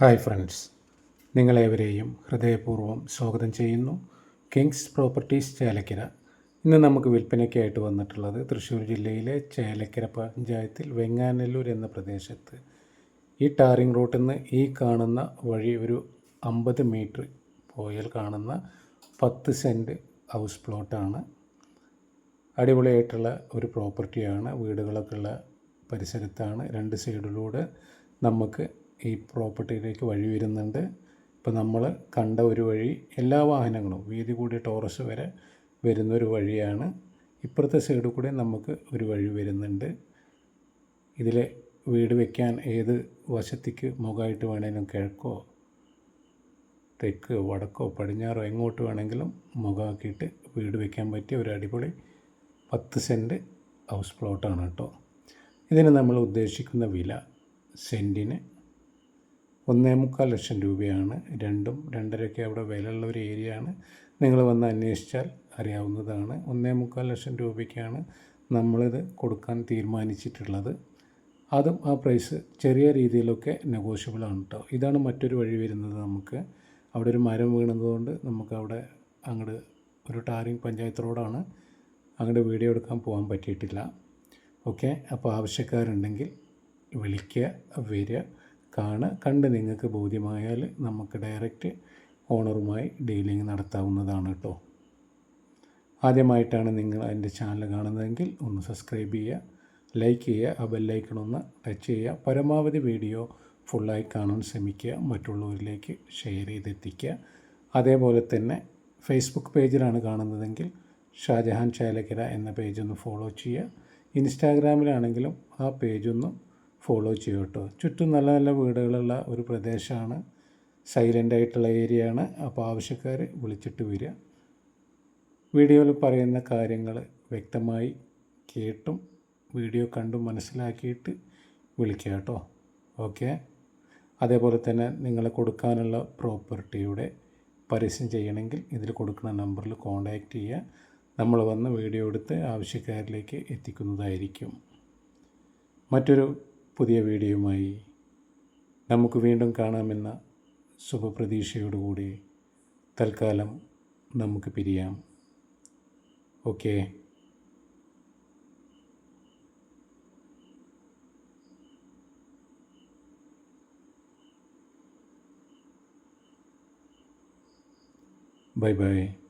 Hi friends നിങ്ങളേവരെയും ഹൃദയപൂർവം സ്വാഗതം ചെയ്യുന്നു. Kings Properties Chelakkara. ഇന്ന് നമുക്ക് വിൽപ്പനയ്ക്കായിട്ട് വന്നിട്ടുള്ളത് തൃശ്ശൂർ ജില്ലയിലെ ചേലക്കര പഞ്ചായത്തിൽ വെങ്ങാനല്ലൂർ എന്ന പ്രദേശത്ത്. ഈ ടാറിംഗ് റൂട്ടിൽ നിന്ന് ഈ കാണുന്ന വഴി ഒരു അമ്പത് മീറ്റർ പോയാൽ കാണുന്ന പത്ത് സെന്റ് ഹൗസ് പ്ലോട്ടാണ്. അടിപൊളിയായിട്ടുള്ള ഒരു പ്രോപ്പർട്ടിയാണ്. വീടുകളൊക്കെ ഉള്ള പരിസരത്താണ്. രണ്ട് സൈഡിലൂടെ നമുക്ക് ഈ പ്രോപ്പർട്ടിയിലേക്ക് വഴി വരുന്നുണ്ട്. ഇപ്പോൾ നമ്മൾ കണ്ട ഒരു വഴി എല്ലാ വാഹനങ്ങളും വീതി കൂടിയ ടോറസ് വരെ വരുന്നൊരു വഴിയാണ്. ഇപ്പുറത്തെ സൈഡിൽ കൂടെ നമുക്ക് ഒരു വഴി വരുന്നുണ്ട്. ഇതിൽ വീട് വയ്ക്കാൻ ഏത് വശത്തേക്ക് മുഖമായിട്ട് വേണമെങ്കിലും കിഴക്കോ തെക്ക് വടക്കോ പടിഞ്ഞാറോ എങ്ങോട്ട് വേണമെങ്കിലും മുഖമാക്കിയിട്ട് വീട് വയ്ക്കാൻ പറ്റിയ ഒരു അടിപൊളി പത്ത് സെന്റ് ഹൗസ് പ്ലോട്ടാണ് കേട്ടോ. ഇതിന് നമ്മൾ ഉദ്ദേശിക്കുന്ന വില സെന്റിന് ഒന്നേ മുക്കാൽ ലക്ഷം രൂപയാണ്. രണ്ടും രണ്ടരയ്ക്ക് അവിടെ വിലയുള്ള ഒരു ഏരിയ ആണ് നിങ്ങൾ വന്ന് അന്വേഷിച്ചാൽ അറിയാവുന്നതാണ്. ഒന്നേ മുക്കാൽ ലക്ഷം രൂപയ്ക്കാണ് നമ്മളിത് കൊടുക്കാൻ തീരുമാനിച്ചിട്ടുള്ളത്. അതും ആ പ്രൈസ് ചെറിയ രീതിയിലൊക്കെ നെഗോഷ്യബിൾ ആണ് കേട്ടോ ഇതാണ് മറ്റൊരു വഴി വരുന്നത് നമുക്ക്. അവിടെ ഒരു മരം വീണതുകൊണ്ട് നമുക്ക് അവിടെ അങ്ങോട്ട് ഒരു ടാറിങ് പഞ്ചായത്ത് റോഡാണ്. അങ്ങോട്ട് വീഡിയോ എടുക്കാൻ പോകാൻ പറ്റിയിട്ടില്ല. ഓക്കെ? അപ്പോൾ ആവശ്യക്കാരുണ്ടെങ്കിൽ വിളിക്കുക വരിക. കാണുക കണ്ട് നിങ്ങൾക്ക് ബോധ്യമായാൽ നമുക്ക് ഡയറക്റ്റ് ഓണറുമായി ഡീലിംഗ് നടത്താവുന്നതാണ് കേട്ടോ ആദ്യമായിട്ടാണ് നിങ്ങൾ എന്റെ ചാനൽ കാണുന്നതെങ്കിൽ ഒന്ന് സബ്സ്ക്രൈബ് ചെയ്യുക ലൈക്ക് ചെയ്യുക ആ ബെല്ലൈക്കൺ ഒന്ന് ടച്ച് ചെയ്യുക പരമാവധി വീഡിയോ ഫുള്ളായി കാണാൻ ശ്രമിക്കുക മറ്റുള്ളവരിലേക്ക് ഷെയർ ചെയ്തെത്തിക്കുക. അതേപോലെ തന്നെ ഫേസ്ബുക്ക് പേജിലാണ് കാണുന്നതെങ്കിൽ ഷാജഹാൻ ചാലക്കര എന്ന പേജൊന്ന് ഫോളോ ചെയ്യുക. ഇൻസ്റ്റാഗ്രാമിലാണെങ്കിലും ആ പേജൊന്ന് ഫോളോ ചെയ്യൂ കേട്ടോ. ചുറ്റും നല്ല നല്ല വീടുകളുള്ള ഒരു പ്രദേശമാണ്. സൈലന്റ് ആയിട്ടുള്ള ഏരിയ ആണ്. അപ്പോൾ ആവശ്യക്കാർ വിളിച്ചിട്ട് വരിക. വീഡിയോയിൽ പറയുന്ന കാര്യങ്ങൾ വ്യക്തമായി കേട്ടും വീഡിയോ കണ്ടും മനസ്സിലാക്കിയിട്ട് വിളിക്കുക കേട്ടോ. ഓക്കെ അതേപോലെ തന്നെ നിങ്ങൾ കൊടുക്കാനുള്ള പ്രോപ്പർട്ടിയുടെ പരസ്യം ചെയ്യണമെങ്കിൽ ഇതിൽ കൊടുക്കുന്ന നമ്പറിൽ കോൺടാക്റ്റ് ചെയ്യുക. നമ്മൾ വന്ന് വീഡിയോ എടുത്ത് ആവശ്യക്കാരിലേക്ക് എത്തിക്കുന്നതായിരിക്കും. മറ്റൊരു പുതിയ വീഡിയോയുമായി നമുക്ക് വീണ്ടും കാണാമെന്ന ശുഭപ്രതീക്ഷയോടുകൂടി തൽക്കാലം നമുക്ക് പിരിയാം. ഓക്കെ. Bye bye.